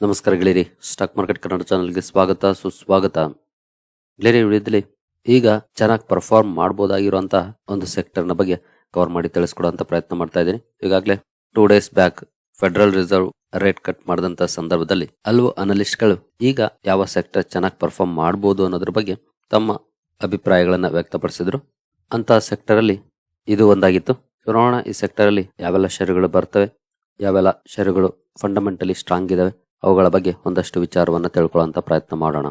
ನಮಸ್ಕಾರ ಗೆಳೆಯರಿ. Stock market Kannada ಚಾನಲ್ಗೆ ಸ್ವಾಗತ, ಸುಸ್ವಾಗತ. ಗೆಳೆಯರಿ ವಿಡಿಯೋದಲ್ಲಿ ಈಗ ಚೆನ್ನಾಗಿ ಪರ್ಫಾರ್ಮ್ ಮಾಡಬಹುದಾಗಿರುವಂತಹ ಒಂದು ಸೆಕ್ಟರ್ನ ಬಗ್ಗೆ ಕವರ್ ಮಾಡಿ ತಿಳಿಸ್ಕೊಡುವಂತ ಪ್ರಯತ್ನ ಮಾಡ್ತಾ ಇದ್ದೀನಿ. ಈಗಾಗಲೇ two days back federal reserve rate cut ಮಾಡಿದಂತ ಸಂದರ್ಭದಲ್ಲಿ ಹಲವು ಅನಲಿಸ್ಟ್ಗಳು ಈಗ ಯಾವ ಸೆಕ್ಟರ್ ಚೆನ್ನಾಗಿ ಪರ್ಫಾರ್ಮ್ ಮಾಡಬಹುದು ಅನ್ನೋದ್ರ ಬಗ್ಗೆ ತಮ್ಮ ಅಭಿಪ್ರಾಯಗಳನ್ನು ವ್ಯಕ್ತಪಡಿಸಿದ್ರು. ಅಂತಹ ಸೆಕ್ಟರ್ ಅಲ್ಲಿ ಇದು ಒಂದಾಗಿತ್ತು. ನೋಡೋಣ ಈ ಸೆಕ್ಟರ್ ಅಲ್ಲಿ ಯಾವೆಲ್ಲ ಷೇರುಗಳು ಬರ್ತವೆ, ಯಾವೆಲ್ಲ ಷೇರುಗಳು ಫಂಡಮೆಂಟಲಿ ಸ್ಟ್ರಾಂಗ್ ಇದಾವೆ ಅವುಗಳ ಬಗ್ಗೆ ಒಂದಷ್ಟು ವಿಚಾರವನ್ನು ತಿಳ್ಕೊಳ್ಳುವಂತ ಪ್ರಯತ್ನ ಮಾಡೋಣ.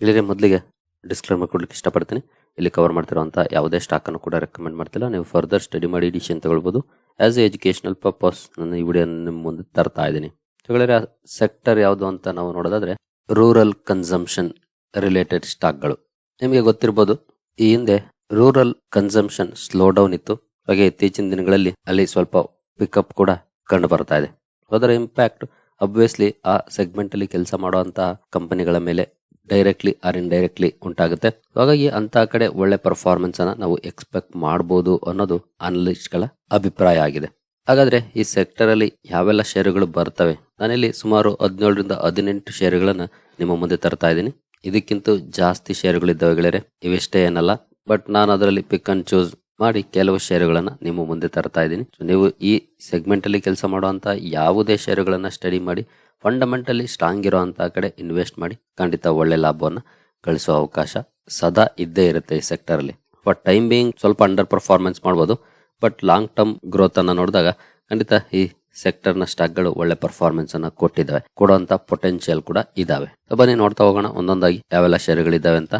ಇಲ್ಲಿ ಮೊದಲಿಗೆ ಡಿಸ್ಕ್ಲೇಮರ್ ಕೊಡ್ಲಿಕ್ಕೆ ಇಷ್ಟಪಡ್ತೀನಿ. ಇಲ್ಲಿ ಕವರ್ ಮಾಡ್ತಿರುವಂಥ ಯಾವುದೇ ಸ್ಟಾಕನ್ನು ಕೂಡ ರೆಕಮೆಂಡ್ ಮಾಡ್ತಿಲ್ಲ. ನೀವು ಫರ್ದರ್ ಸ್ಟಡಿ ಮಾಡಿ ಡಿಸಿಷನ್ ತಗೊಳ್ಬೋದು. ಆ್ಯಸ್ ಎ ಎಜುಕೇಷನಲ್ ಪರ್ಪಸ್ ನಾನು ಈ ವಿಡಿಯೋ ನಿಮ್ಮ ಮುಂದೆ ತರ್ತಾ ಇದ್ದೀನಿ. ತಗೊಳ್ಳಿದ್ರೆ ಸೆಕ್ಟರ್ ಯಾವುದು ಅಂತ ನಾವು ನೋಡೋದಾದ್ರೆ ರೂರಲ್ ಕನ್ಸಂಪ್ಷನ್ ರಿಲೇಟೆಡ್ ಸ್ಟಾಕ್ಗಳು ನಿಮಗೆ ಗೊತ್ತಿರ್ಬೋದು, ಈ ಹಿಂದೆ ರೂರಲ್ ಕನ್ಸಂಪ್ಷನ್ ಸ್ಲೋ ಡೌನ್ ಇತ್ತು. ಹಾಗೆ ಇತ್ತೀಚಿನ ದಿನಗಳಲ್ಲಿ ಅಲ್ಲಿ ಸ್ವಲ್ಪ ಪಿಕಪ್ ಕೂಡ ಕಂಡು ಬರ್ತಾ ಇದೆ. ಅದರ ಇಂಪ್ಯಾಕ್ಟ್ ಅಬ್ವಿಯಸ್ಲಿ ಆ ಸೆಗ್ಮೆಂಟ್ ಅಲ್ಲಿ ಕೆಲಸ ಮಾಡುವಂತಹ ಕಂಪನಿಗಳ ಮೇಲೆ ಡೈರೆಕ್ಟ್ಲಿ ಆರ್ ಇನ್ ಡೈರೆಕ್ಟ್ಲಿ ಉಂಟಾಗುತ್ತೆ. ಹಾಗಾಗಿ ಅಂತ ಕಡೆ ಒಳ್ಳೆ ಪರ್ಫಾರ್ಮೆನ್ಸ್ ಅನ್ನ ನಾವು ಎಕ್ಸ್ಪೆಕ್ಟ್ ಮಾಡಬಹುದು ಅನ್ನೋದು ಅನಲಿಸ್ಟ್ಗಳ ಅಭಿಪ್ರಾಯ ಆಗಿದೆ. ಹಾಗಾದ್ರೆ ಈ ಸೆಕ್ಟರ್ ಅಲ್ಲಿ ಯಾವೆಲ್ಲ ಶೇರುಗಳು ಬರ್ತವೆ? ನಾನಿಲ್ಲಿ ಸುಮಾರು ಹದಿನೇಳರಿಂದ ಹದಿನೆಂಟು ಶೇರುಗಳನ್ನ ನಿಮ್ಮ ಮುಂದೆ ತರ್ತಾ ಇದ್ದೀನಿ. ಇದಕ್ಕಿಂತ ಜಾಸ್ತಿ ಷೇರುಗಳಿದ್ದಾವೆ ಗೆಳೆಯರೆ. ಇವೆಷ್ಟೇ ಏನಲ್ಲ. ಬಟ್ ನಾನು ಅದರಲ್ಲಿ ಪಿಕ್ ಅಂಡ್ ಚೂಸ್ ಮಾಡಿ ಕೆಲವು ಷೇರುಗಳನ್ನು ನಿಮ್ಮ ಮುಂದೆ ತರ್ತಾ ಇದ್ದೀನಿ. ಸೊ ನೀವು ಈ ಸೆಗ್ಮೆಂಟಲ್ಲಿ ಕೆಲಸ ಮಾಡುವಂಥ ಯಾವುದೇ ಷೇರುಗಳನ್ನು ಸ್ಟಡಿ ಮಾಡಿ ಫಂಡಮೆಂಟಲಿ ಸ್ಟ್ರಾಂಗ್ ಇರುವಂಥ ಕಡೆ ಇನ್ವೆಸ್ಟ್ ಮಾಡಿ, ಖಂಡಿತ ಒಳ್ಳೆ ಲಾಭವನ್ನು ಗಳಿಸುವ ಅವಕಾಶ ಸದಾ ಇದ್ದೇ ಇರುತ್ತೆ ಈ ಸೆಕ್ಟರ್ ಅಲ್ಲಿ. ಬಟ್ ಟೈಮ್ ಬೇಯಿಂಗ್ ಸ್ವಲ್ಪ ಅಂಡರ್ ಪರ್ಫಾರ್ಮೆನ್ಸ್ ಮಾಡ್ಬೋದು ಬಟ್ ಲಾಂಗ್ ಟರ್ಮ್ ಗ್ರೋತ್ ಅನ್ನ ನೋಡಿದಾಗ ಖಂಡಿತ ಈ ಸೆಕ್ಟರ್ನ ಸ್ಟಾಕ್ಗಳು ಒಳ್ಳೆ ಪರ್ಫಾರ್ಮೆನ್ಸ್ ಅನ್ನು ಕೊಟ್ಟಿದ್ದಾವೆ. ಕೊಡುವಂತ ಪೊಟೆನ್ಷಿಯಲ್ ಕೂಡ ಇದಾವೆ. ಬನ್ನಿ ನೋಡ್ತಾ ಹೋಗೋಣ ಒಂದೊಂದಾಗಿ ಯಾವೆಲ್ಲ ಷೇರುಗಳಿದ್ದಾವೆ ಅಂತ.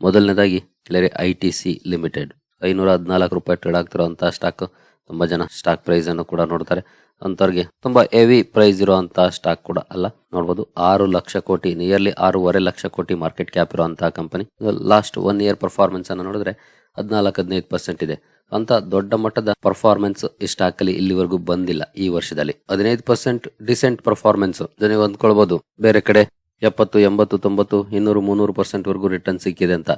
ಮೊದಲನೇದಾಗಿ ಐ ಟಿ ಸಿ ಲಿಮಿಟೆಡ್ ಐನೂರ ಹದಿನಾಲ್ಕು ರೂಪಾಯಿ ಟ್ರೇಡ್ ಆಗ್ತಿರುವಂತಹ ಸ್ಟಾಕ್ ತುಂಬಾ ಜನ ಸ್ಟಾಕ್ ಪ್ರೈಸ್ ಅನ್ನು ಕೂಡ ನೋಡ್ತಾರೆ. ಅಂತವ್ರಿಗೆ ತುಂಬಾ ಹೆವಿ ಪ್ರೈಸ್ ಇರುವಂತಹ ಸ್ಟಾಕ್ ಕೂಡ ಅಲ್ಲ. ನೋಡಬಹುದು ಆರು ಲಕ್ಷ ಕೋಟಿ ನಿಯರ್ಲಿ ಆರೂವರೆ ಲಕ್ಷ ಕೋಟಿ ಮಾರ್ಕೆಟ್ ಕ್ಯಾಪ್ ಇರುವಂತಹ company last one year performance ಅನ್ನು ನೋಡಿದ್ರೆ ಹದಿನಾಲ್ಕು, ಹದಿನೈದು ಪರ್ಸೆಂಟ್ ಇದೆ. ಅಂತ ದೊಡ್ಡ ಮಟ್ಟದ ಪರ್ಫಾರ್ಮೆನ್ಸ್ ಈ ಸ್ಟಾಕ್ ಅಲ್ಲಿ ಇಲ್ಲಿವರೆಗೂ ಬಂದಿಲ್ಲ ಈ ವರ್ಷದಲ್ಲಿ. ಹದಿನೈದು ಪರ್ಸೆಂಟ್ ಡಿಸೆಂಟ್ ಪರ್ಫಾರ್ಮೆನ್ಸ್ ನೀವು ಅಂದ್ಕೊಳ್ಬಹುದು ಬೇರೆ ಕಡೆ ಎಪ್ಪತ್ತು, ಎಂಬತ್ತು, ತೊಂಬತ್ತು, ಇನ್ನೂರು, ಮುನ್ನೂರು ಪರ್ಸೆಂಟ್ ವರೆಗೂ ರಿಟರ್ನ್ ಸಿಕ್ಕಿದೆ ಅಂತ.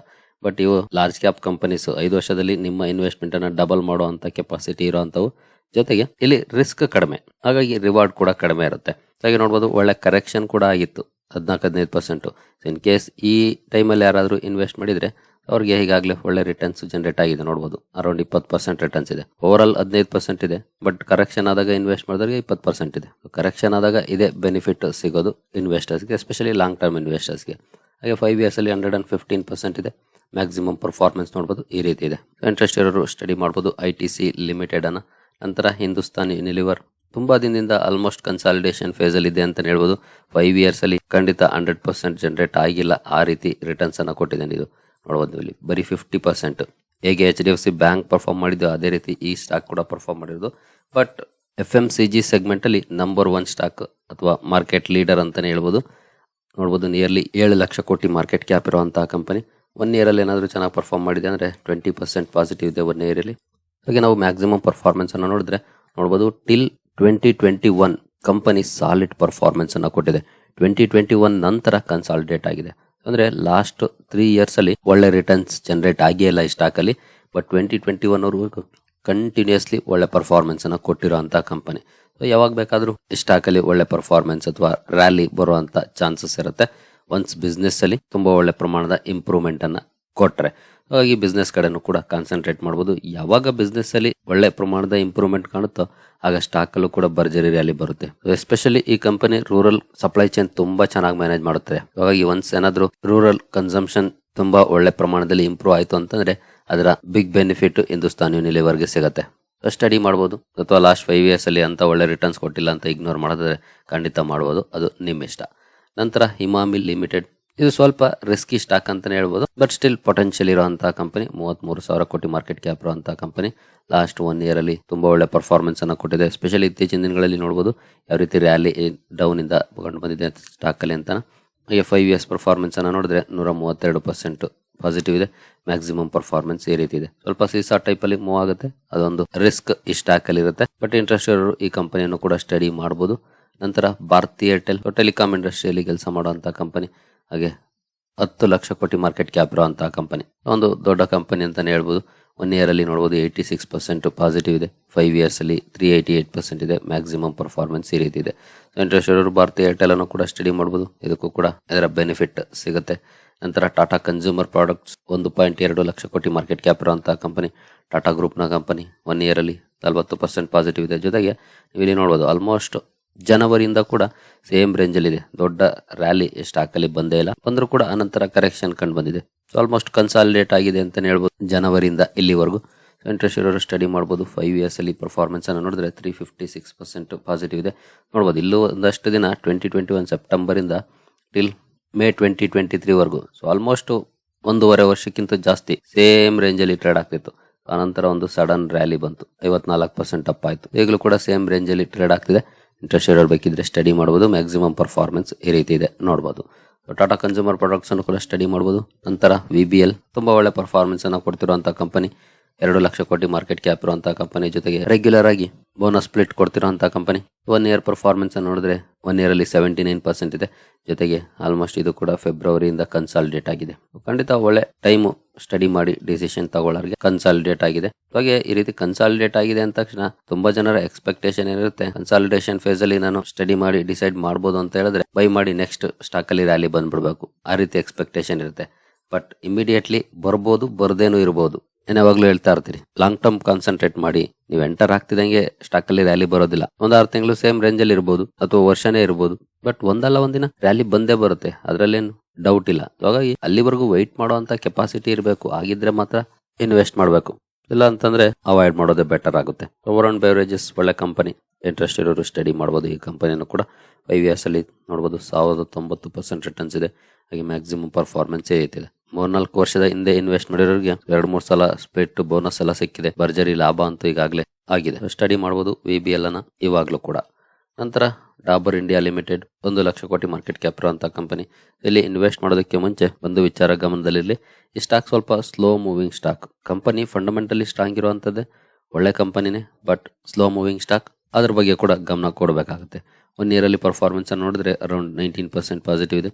ಬಟ್ ಇವು ಲಾರ್ಜ್ ಕ್ಯಾಪ್ ಕಂಪನೀಸ್ ಐದು ವರ್ಷದಲ್ಲಿ ನಿಮ್ಮ ಇನ್ವೆಸ್ಟ್ಮೆಂಟ್ ಅನ್ನ ಡಬಲ್ ಮಾಡುವಂತ ಕೆಪಾಸಿಟಿ ಇರುವಂತವು ಜೊತೆಗೆ ಇಲ್ಲಿ ರಿಸ್ಕ್ ಕಡಿಮೆ. ಹಾಗಾಗಿ ರಿವಾರ್ಡ್ ಕೂಡ ಕಡಿಮೆ ಇರುತ್ತೆ. ಹಾಗೆ ನೋಡ್ಬೋದು ಒಳ್ಳೆ ಕರೆಕ್ಷನ್ ಕೂಡ ಆಗಿತ್ತು. ಹದಿನಾಲ್ಕು ಹದಿನೈದು ಪರ್ಸೆಂಟು ಇನ್ ಕೇಸ್ ಈ ಟೈಮಲ್ಲಿ ಯಾರಾದರೂ ಇನ್ವೆಸ್ಟ್ ಮಾಡಿದರೆ ಅವ್ರಿಗೆ ಈಗಾಗಲೇ ಒಳ್ಳೆ ರಿಟರ್ನ್ಸ್ ಜನರೇಟ್ ಆಗಿದೆ ನೋಡ್ಬೋದು. ಅರೌಂಡ್ ಇಪ್ಪತ್ತು ಪರ್ಸೆಂಟ್ ರಿಟರ್ನ್ಸ್ ಇದೆ. ಓವರ್ ಆಲ್ ಹದಿನೈದು ಪರ್ಸೆಂಟ್ ಇದೆ. ಬಟ್ ಕರೆಕ್ಷನ್ ಆದಾಗ ಇನ್ವೆಸ್ಟ್ ಮಾಡಿದ್ರೆ ಇಪ್ಪತ್ತು ಪರ್ಸೆಂಟ್ ಇದೆ. ಕರೆಕ್ಷನ್ ಆದಾಗ ಇದೇ ಬೆನಿಫಿಟ್ ಸಿಗೋದು ಇನ್ವೆಸ್ಟರ್ಸ್ಗೆ ಎಸ್ಪೆಷಲಿ ಲಾಂಗ್ ಟರ್ಮ್ ಇನ್ವೆಸ್ಟರ್ಸ್ಗೆ ಹಾಗೆ ಫೈವ್ ಇಯರ್ಸಲ್ಲಿ ಹಂಡ್ರೆಡ್ ಆ್ಯಂಡ್ ಫಿಫ್ಟೀನ್ ಪರ್ಸೆಂಟ್ ಇದೆ. ಮ್ಯಾಕ್ಸಿಮಮ್ ಪರ್ಫಾರ್ಮೆನ್ಸ್ ನೋಡ್ಬೋದು ಈ ರೀತಿ ಇದೆ. ಇಂಟ್ರೆಸ್ಟ್ ಇರೋರು ಸ್ಟಡಿ ಮಾಡ್ಬೋದು ಐ ಟಿ ಸಿ ಲಿಮಿಟೆಡ್ ಅನ್ನ. ನಂತರ ಹಿಂದೂಸ್ತಾನ್ ಯುನಿಲಿವರ್ ತುಂಬಾ ದಿನದಿಂದ ಆಲ್ಮೋಸ್ಟ್ ಕನ್ಸಾಲಿಡೇಷನ್ ಫೇಸಲ್ಲಿ ಇದೆ ಅಂತ ಹೇಳ್ಬೋದು. ಫೈವ್ ಇಯರ್ಸ್ ಅಲ್ಲಿ ಖಂಡಿತ ಹಂಡ್ರೆಡ್ ಪರ್ಸೆಂಟ್ ಜನರೇಟ್ ಆಗಿಲ್ಲ. ಆ ರೀತಿ ರಿಟರ್ನ್ಸ್ ಅನ್ನ ಕೊಟ್ಟಿದ್ದೇನೆ ಇದು. ನೋಡ್ಬೋದು ಇಲ್ಲಿ. ಬರೀ ಫಿಫ್ಟಿ ಪರ್ಸೆಂಟ್ ಹೇಗೆ H D F C bank perform ಮಾಡಿದ್ದು ಅದೇ ರೀತಿ ಈ ಸ್ಟಾಕ್ ಕೂಡ ಪರ್ಫಾರ್ಮ್ ಮಾಡಿರೋದು. But F M C G segment ಅಲ್ಲಿ ನಂಬರ್ ಒನ್ ಸ್ಟಾಕ್ ಅಥವಾ ಮಾರ್ಕೆಟ್ ಲೀಡರ್ ಅಂತಾನೆ ಹೇಳ್ಬೋದು. ನೋಡ್ಬೋದು ನಿಯರ್ಲಿ ಏಳು ಲಕ್ಷ ಕೋಟಿ ಮಾರ್ಕೆಟ್ ಕ್ಯಾಪ್ ಇರುವಂತಹ ಕಂಪನಿ ಒನ್ ಇಯರಲ್ಲಿ ಏನಾದರೂ ಚೆನ್ನಾಗಿ ಪರ್ಫಾರ್ಮ್ ಮಾಡಿದೆ ಅಂದರೆ ಟ್ವೆಂಟಿ ಪರ್ಸೆಂಟ್ ಪಾಸಿಟಿವ್ ಇದೆ ಒನ್ ಇಯರ್ ಅಲ್ಲಿ. ಹಾಗೆ ನಾವು ಮ್ಯಾಕ್ಸಿಮಮ್ ಪರ್ಫಾರ್ಮೆನ್ಸನ್ನು ನೋಡಿದ್ರೆ ನೋಡ್ಬೋದು till twenty twenty one company solid ಪರ್ಫಾರ್ಮೆನ್ಸನ್ನು ಕೊಟ್ಟಿದೆ. ಟ್ವೆಂಟಿ ಟ್ವೆಂಟಿ ಒನ್ ನಂತರ ಕನ್ಸಾಲಿಡೇಟ್ ಆಗಿದೆ. ಅಂದರೆ ಲಾಸ್ಟ್ ತ್ರೀ ಇಯರ್ಸಲ್ಲಿ ಒಳ್ಳೆ ರಿಟರ್ನ್ಸ್ ಜನರೇಟ್ ಆಗಿಯೇ ಇಲ್ಲ ಈ ಸ್ಟಾಕ್ ಅಲ್ಲಿ. ಬಟ್ ಟ್ವೆಂಟಿ ಟ್ವೆಂಟಿ ಒನ್ ವರೆಗೂ ಕಂಟಿನ್ಯೂಸ್ಲಿ ಒಳ್ಳೆ ಪರ್ಫಾರ್ಮೆನ್ಸನ್ನು ಅನ್ನ ಅಂಥ ಕಂಪನಿ ಯಾವಾಗ ಬೇಕಾದರೂ ಈ ಸ್ಟಾಕ್ ಅಲ್ಲಿ ಒಳ್ಳೆ ಪರ್ಫಾರ್ಮೆನ್ಸ್ ಅಥವಾ ರ್ಯಾಲಿ ಬರುವಂಥ ಚಾನ್ಸಸ್ ಇರುತ್ತೆ. ಒನ್ಸ್ ಬಿಸ್ನೆಸ್ಸಲ್ಲಿ ತುಂಬಾ ಒಳ್ಳೆ ಪ್ರಮಾಣದ ಇಂಪ್ರೂವ್ಮೆಂಟನ್ನು ಕೊಟ್ಟರೆ ಹಾಗಾಗಿ ಬಿಸ್ನೆಸ್ ಕಡೆನೂ ಕೂಡ ಕಾನ್ಸಂಟ್ರೇಟ್ ಮಾಡಬಹುದು ಯಾವಾಗ ಬಿಸ್ನೆಸ್ಸಲ್ಲಿ ಒಳ್ಳೆ ಪ್ರಮಾಣದ ಇಂಪ್ರೂವ್ಮೆಂಟ್ ಕಾಣುತ್ತೋ, ಆಗ ಸ್ಟಾಕಲ್ಲೂ ಕೂಡ ಭರ್ಜರಿ ರ್ಯಾಲಿ ಬರುತ್ತೆ. ಎಸ್ಪೆಷಲಿ ಈ ಕಂಪನಿ ರೂರಲ್ ಸಪ್ಲೈ ಚೈನ್ ತುಂಬಾ ಚೆನ್ನಾಗಿ ಮ್ಯಾನೇಜ್ ಮಾಡುತ್ತೆ. ಹಾಗಾಗಿ ಒನ್ಸ್ ಏನಾದರೂ ರೂರಲ್ ಕನ್ಸಂಪ್ಷನ್ ತುಂಬಾ ಒಳ್ಳೆ ಪ್ರಮಾಣದಲ್ಲಿ ಇಂಪ್ರೂವ್ ಆಯಿತು ಅಂತಂದ್ರೆ, ಅದರ ಬಿಗ್ ಬೆನಿಫಿಟ್ ಹಿಂದೂಸ್ತಾನ್ ಯೂನಿಲಿವರ್ಗೆ ಸಿಗುತ್ತೆ. ಸ್ಟಡಿ ಮಾಡ್ಬೋದು. ಅಥವಾ ಲಾಸ್ಟ್ ಫೈವ್ ಇಯರ್ಸ್ ಅಲ್ಲಿ ಅಂತ ಒಳ್ಳೆ ರಿಟರ್ನ್ಸ್ ಕೊಟ್ಟಿಲ್ಲ ಅಂತ ಇಗ್ನೋರ್ ಮಾಡಿದ್ರೆ ಖಂಡಿತ ಮಾಡ್ಬೋದು. ಅದು ನಿಮ್ಮ ಇಷ್ಟ. ನಂತರ ಹಿಮಾಮಿ ಲಿಮಿಟೆಡ್. ಇದು ಸ್ವಲ್ಪ ರಿಸ್ಕಿ ಸ್ಟಾಕ್ ಅಂತಾನೆ ಹೇಳ್ಬೋದು. ಬಟ್ ಸ್ಟಿಲ್ ಪೊಟೆನ್ಷಿಯಲ್ ಇರುವಂತಹ ಕಂಪನಿ ಮೂವತ್ಮೂರು ಸಾವಿರ ಕೋಟಿ ಮಾರ್ಕೆಟ್ ಕ್ಯಾಪ್ ಇರುವಂತಹ ಕಂಪನಿ ಲಾಸ್ಟ್ ಒನ್ ಇಯರ್ ಅಲ್ಲಿ ತುಂಬಾ ಒಳ್ಳೆ ಪರ್ಫಾರ್ಮೆನ್ಸ್ ಅನ್ನು ಕೊಟ್ಟಿದೆ. ಸ್ಪೆಷಲಿ ಇತ್ತೀಚಿನ ದಿನಗಳಲ್ಲಿ ನೋಡಬಹುದು ಯಾವ ರೀತಿ ರ್ಯಾಲಿ ಡೌನ್ ಇಂದ ಕಂಡು ಬಂದಿದೆ ಸ್ಟಾಕ್ ಅಲ್ಲಿ ಅಂತ ಹಾಗೆ ಫೈವ್ ಇಯರ್ಸ್ ಪರ್ಫಾರ್ಮೆನ್ಸ್ ಅನ್ನು ನೋಡಿದ್ರೆ ನೂರ ಮೂವತ್ತೆರಡು ಪರ್ಸೆಂಟ್ ಪಾಸಿಟಿವ್ ಇದೆ. ಮ್ಯಾಕ್ಸಿಮಮ್ ಪರ್ಫಾರ್ಮೆನ್ಸ್ ಈ ರೀತಿ ಇದೆ. ಸ್ವಲ್ಪ ಸೀಸಾ ಟೈಪ್ ಅಲ್ಲಿ ಮೂವ್ ಆಗುತ್ತೆ. ಅದೊಂದು ರಿಸ್ಕ್ ಈ ಸ್ಟಾಕ್ ಅಲ್ಲಿ ಇರುತ್ತೆ. ಬಟ್ ಇಂಟ್ರೆಸ್ಟ್ ಇರೋರು ಈ ಕಂಪನಿಯನ್ನು ಕೂಡ ಸ್ಟಡಿ ಮಾಡಬಹುದು ನಂತರ ಭಾರತಿ ಏರ್ಟೆಲ್ ಟೆಲಿಕಾಂ ಇಂಡಸ್ಟ್ರಿಯಲ್ಲಿ ಕೆಲಸ ಮಾಡುವಂಥ ಕಂಪನಿ, ಹಾಗೆ ಹತ್ತು ಲಕ್ಷ ಕೋಟಿ ಮಾರ್ಕೆಟ್ ಕ್ಯಾಪ್ ಇರುವಂತಹ ಕಂಪನಿ. ಒಂದು ದೊಡ್ಡ ಕಂಪನಿ ಅಂತಲೇ ಹೇಳ್ಬೋದು. ಒನ್ ಇಯರ್ ಅಲ್ಲಿ ನೋಡಬಹುದು ಏಯ್ಟಿ ಸಿಕ್ಸ್ ಪರ್ಸೆಂಟ್ ಪಾಸಿಟಿವ್ ಇದೆ. ಫೈವ್ ಇಯರ್ಸ್ ಅಲ್ಲಿ ತ್ರೀ ಏಯ್ಟಿ ಏಟ್ ಪರ್ಸೆಂಟ್ ಇದೆ. ಮ್ಯಾಕ್ಸಿಮಮ್ ಪರ್ಫಾರ್ಮೆನ್ಸ್ ಈ ರೀತಿ ಇದೆ. ಇಂಟ್ರೆಸ್ಟ್ ಇರೋರು ಭಾರತೀಯ ಏರ್ಟೆಲ್ ಅನ್ನು ಕೂಡ ಸ್ಟಡಿ ಮಾಡಬಹುದು ಇದಕ್ಕೂ ಕೂಡ ಇದರ ಬೆನಿಫಿಟ್ ಸಿಗುತ್ತೆ. ನಂತರ ಟಾಟಾ ಕನ್ಸ್ಯೂಮರ್ ಪ್ರಾಡಕ್ಟ್ಸ್ ಒಂದು ಪಾಯಿಂಟ್ ಎರಡು ಲಕ್ಷ ಕೋಟಿ ಮಾರ್ಕೆಟ್ ಕ್ಯಾಪ್ ಇರುವಂತಹ ಕಂಪನಿ ಟಾಟಾ ಗ್ರೂಪ್ನ ಕಂಪನಿ ಒನ್ ಇಯರಲ್ಲಿ ನಲ್ವತ್ತು ಪರ್ಸೆಂಟ್ ಪಾಸಿಟಿವ್ ಇದೆ. ಜೊತೆಗೆ, ನೀವು ಇಲ್ಲಿ ನೋಡ್ಬೋದು ಆಲ್ಮೋಸ್ಟ್ ಜನವರಿಯಿಂದ ಕೂಡ ಸೇಮ್ ರೇಂಜ್ ಅಲ್ಲಿ ಇದೆ. ದೊಡ್ಡ ರ್ಯಾಲಿ ಎಷ್ಟು ಹಾಕಲಿ ಬಂದೇ ಇಲ್ಲ. ಬಂದರೂ ಕೂಡ ಅನಂತರ ಕರೆಕ್ಷನ್ ಕಂಡು ಬಂದಿದೆ. ಆಲ್ಮೋಸ್ಟ್ ಕನ್ಸಾಲಿಡೇಟ್ ಆಗಿದೆ ಅಂತಲೇ ಹೇಳ್ಬೋದು. ಜನವರಿಯಿಂದ ಇಲ್ಲಿವರೆಗೂ. ಇಂಟ್ರೆಸ್ಟ್ ಇರೋರು ಸ್ಟಡಿ ಮಾಡ್ಬೋದು. ಫೈವ್ ಇಯರ್ಸ್ ಅಲ್ಲಿ ಪರ್ಫಾರ್ಮೆನ್ಸ್ ಅನ್ನು ನೋಡಿದ್ರೆ three fifty six percent positive ಇದೆ. ನೋಡ್ಬೋದು, ಇಲ್ಲೂ ಒಂದಷ್ಟು ದಿನ ಟ್ವೆಂಟಿ ಟ್ವೆಂಟಿ ಒನ್ ಸೆಪ್ಟೆಂಬರ್ ಇಂದ till May twenty twenty three ವರೆಗೂ. ಸೊ ಆಲ್ಮೋಸ್ಟ್ ಒಂದೂವರೆ ವರ್ಷಕ್ಕಿಂತ ಜಾಸ್ತಿ ಸೇಮ್ ರೇಂಜ್ ಅಲ್ಲಿ ಟ್ರೇಡ್ ಆಗ್ತಿತ್ತು. ಆನಂತರ ಒಂದು ಸಡನ್ ರ್ಯಾಲಿ ಬಂತು. ಐವತ್ನಾಲ್ಕು ಪರ್ಸೆಂಟ್ ಅಪ್ ಆಯಿತು. ಈಗಲೂ ಕೂಡ ಸೇಮ್ ರೇಂಜ್ ಅಲ್ಲಿ ಟ್ರೇಡ್ ಆಗ್ತಿದೆ. ಇಂಟ್ರೆಸ್ಟ್ ಇರೋರು ಬೇಕಿದ್ರೆ ಸ್ಟಡಿ ಮಾಡ್ಬೋದು ಮ್ಯಾಕ್ಸಿಮಮ್ ಪರ್ಫಾರ್ಮೆನ್ಸ್ ಈ ರೀತಿ ಇದೆ, ನೋಡ್ಬೋದು. ಟಾಟಾ ಕನ್ಸ್ಯೂಮರ್ ಪ್ರಾಡಕ್ಟ್ಸನ್ನು ಕೂಡ ಸ್ಟಡಿ ಮಾಡ್ಬೋದು. ನಂತರ ವಿ ಬಿ ಎಲ್ ತುಂಬ ಒಳ್ಳೆ ಪರ್ಫಾರ್ಮೆನ್ಸನ್ನು ಕೊಡ್ತಿರುವಂಥ ಕಂಪನಿ ಎರಡು ಲಕ್ಷ ಕೋಟಿ ಮಾರ್ಕೆಟ್ ಕ್ಯಾಪ್ ಇರುವಂಥ ಕಂಪನಿ ಜೊತೆಗೆ ರೆಗ್ಯುಲರ್ ಆಗಿ ಬೋನಸ್ ಸ್ಪ್ಲಿಟ್ ಕೊಡ್ತಿರುವಂತಹ ಕಂಪನಿ ಒನ್ ಇಯರ್ ಪರ್ಫಾರ್ಮೆನ್ಸನ್ನು ನೋಡಿದ್ರೆ ಒನ್ ಇಯರಲ್ಲಿ ಸೆವೆಂಟಿ ನೈನ್ ಪರ್ಸೆಂಟ್ ಇದೆ. ಜೊತೆಗೆ ಆಲ್ಮೋಸ್ಟ್ ಇದು ಕೂಡ ಫೆಬ್ರವರಿಯಿಂದ ಕನ್ಸಾಲಿಡೇಟ್ ಆಗಿದೆ. ಖಂಡಿತ ಒಳ್ಳೆ ಟೈಮು ಸ್ಟಡಿ ಮಾಡಿ ಡಿಸಿಷನ್ ತಗೊಳ್ಳೋರಿಗೆ ಕನ್ಸಾಲಿಡೇಟ್ ಆಗಿದೆ. ಹಾಗೆ ಈ ರೀತಿ ಕನ್ಸಾಲಿಡೇಟ್ ಆಗಿದೆ ಅಂದ ತಕ್ಷಣ ತುಂಬಾ ಜನರ ಎಕ್ಸ್ಪೆಕ್ಟೇಷನ್ ಏನಿರುತ್ತೆ? ಕನ್ಸಾಲಿಡೇಷನ್ ಫೇಸ್ ಅಲ್ಲಿ ನಾನು ಸ್ಟಡಿ ಮಾಡಿ ಡಿಸೈಡ್ ಮಾಡಬಹುದು ಅಂತ ಹೇಳಿದ್ರೆ ಬೈ ಮಾಡಿ ನೆಕ್ಸ್ಟ್ ಸ್ಟಾಕ್ ಅಲ್ಲಿ ರ್ಯಾಲಿ ಬಂದ್ಬಿಡ್ಬೇಕು. ಆ ರೀತಿ ಎಕ್ಸ್ಪೆಕ್ಟೇಷನ್ ಇರುತ್ತೆ. ಬಟ್ ಇಮಿಡಿಯೇಟ್ಲಿ ಬರ್ಬೋದು, ಬರ್ದೇನೂ ಇರ್ಬೋದು. ನಾನು ಯಾವಾಗ್ಲೂ ಹೇಳ್ತಾ ಇರ್ತೀರಿ? ಲಾಂಗ್ ಟರ್ಮ್ ಕಾನ್ಸಂಟ್ರೇಟ್ ಮಾಡಿ, ನೀವು ಎಂಟರ್ ಆಗ್ತಿದಂಗೆ ಸ್ಟಾಕ್ ಅಲ್ಲಿ ರ್ಯಾಲಿ ಬರೋದಿಲ್ಲ. ಒಂದ್ ಆರು ತಿಂಗಳು ಸೇಮ್ ರೇಂಜ್ ಅಲ್ಲಿ ಇರ್ಬೋದು, ಅಥವಾ ವರ್ಷನೇ ಇರ್ಬೋದು. ಬಟ್ ಒಂದಲ್ಲ ಒಂದಿನ ರ್ಯಾಲಿ ಬಂದೇ ಬರುತ್ತೆ, ಅದರಲ್ಲೇನು ಡೌಟ್ ಇಲ್ಲ. ಹಾಗಾಗಿ ಅಲ್ಲಿವರೆಗೂ ವೈಟ್ ಮಾಡುವಂತ ಕೆಪಾಸಿಟಿ ಇರಬೇಕು, ಆಗಿದ್ರೆ ಮಾತ್ರ ಇನ್ವೆಸ್ಟ್ ಮಾಡಬೇಕು. ಇಲ್ಲ ಅಂತಂದ್ರೆ ಅವಾಯ್ಡ್ ಮಾಡೋದೇ ಬೆಟರ್ ಆಗುತ್ತೆ. ಓವರ್ ಆನ್ ಬೇವರೇಜಸ್ ಒಳ್ಳೆ ಕಂಪನಿ ಇಂಟ್ರೆಸ್ಟ್ ಇರೋರು ಸ್ಟಡಿ ಮಾಡ್ಬೋದು. ಈ ಕಂಪನಿಯನ್ನು ಕೂಡ ಫೈವ್ ಇಯರ್ಸ್ ಅಲ್ಲಿ ನೋಡ್ಬೋದು, ಸಾವಿರದ ತೊಂಬತ್ತು ಪರ್ಸೆಂಟ್ ರಿಟರ್ನ್ಸ್ ಇದೆ. ಹಾಗೆ ಮ್ಯಾಕ್ಸಿಮಮ್ ಪರ್ಫಾರ್ಮೆನ್ಸ್ ಇದೆ ಮೂರ್ನಾಲ್ಕು ವರ್ಷದ ಹಿಂದೆ ಇನ್ವೆಸ್ಟ್ ಮಾಡಿರೋರಿಗೆ ಎರಡು, ಮೂರು ಸಲ ಸ್ಪೆಟ್ ಬೋನಸ್ ಎಲ್ಲ ಸಿಕ್ಕಿದೆ. ಭರ್ಜರಿ ಲಾಭ ಅಂತೂ ಈಗಾಗಲೇ ಆಗಿದೆ. ಸ್ಟಡಿ ಮಾಡಬಹುದು ವಿ ಬಿ ಎಲ್ ಅನ್ನ ಇವಾಗಲೂ ಕೂಡ. ನಂತರ ಡಾಬರ್ ಇಂಡಿಯಾ ಲಿಮಿಟೆಡ್ ಒಂದು ಲಕ್ಷ ಕೋಟಿ ಮಾರ್ಕೆಟ್ ಕ್ಯಾಪ್ ಇರುವಂತಹ ಕಂಪನಿ ಇಲ್ಲಿ ಇನ್ವೆಸ್ಟ್ ಮಾಡೋದಕ್ಕೆ ಮುಂಚೆ ಒಂದು ವಿಚಾರ ಗಮನದಲ್ಲಿರಲಿ. ಈ ಸ್ಟಾಕ್ ಸ್ವಲ್ಪ slow moving stock company fundamentally strong ಇರುವಂತದ್ದೇ ಒಳ್ಳೆ ಕಂಪನಿನೇ ಬಟ್ ಸ್ಲೋ ಮೂವಿಂಗ್ ಸ್ಟಾಕ್ ಅದ್ರ ಬಗ್ಗೆ ಕೂಡ ಗಮನ ಕೊಡಬೇಕಾಗುತ್ತೆ. ಒನ್ ಇಯರ್ ಅಲ್ಲಿ ಪರ್ಫಾರ್ಮೆನ್ಸ್ ನೋಡಿದ್ರೆ ಅರೌಂಡ್ ನೈನ್ಟೀನ್ ಪರ್ಸೆಂಟ್ ಪಾಸಿಟಿವ್ ಇದೆ.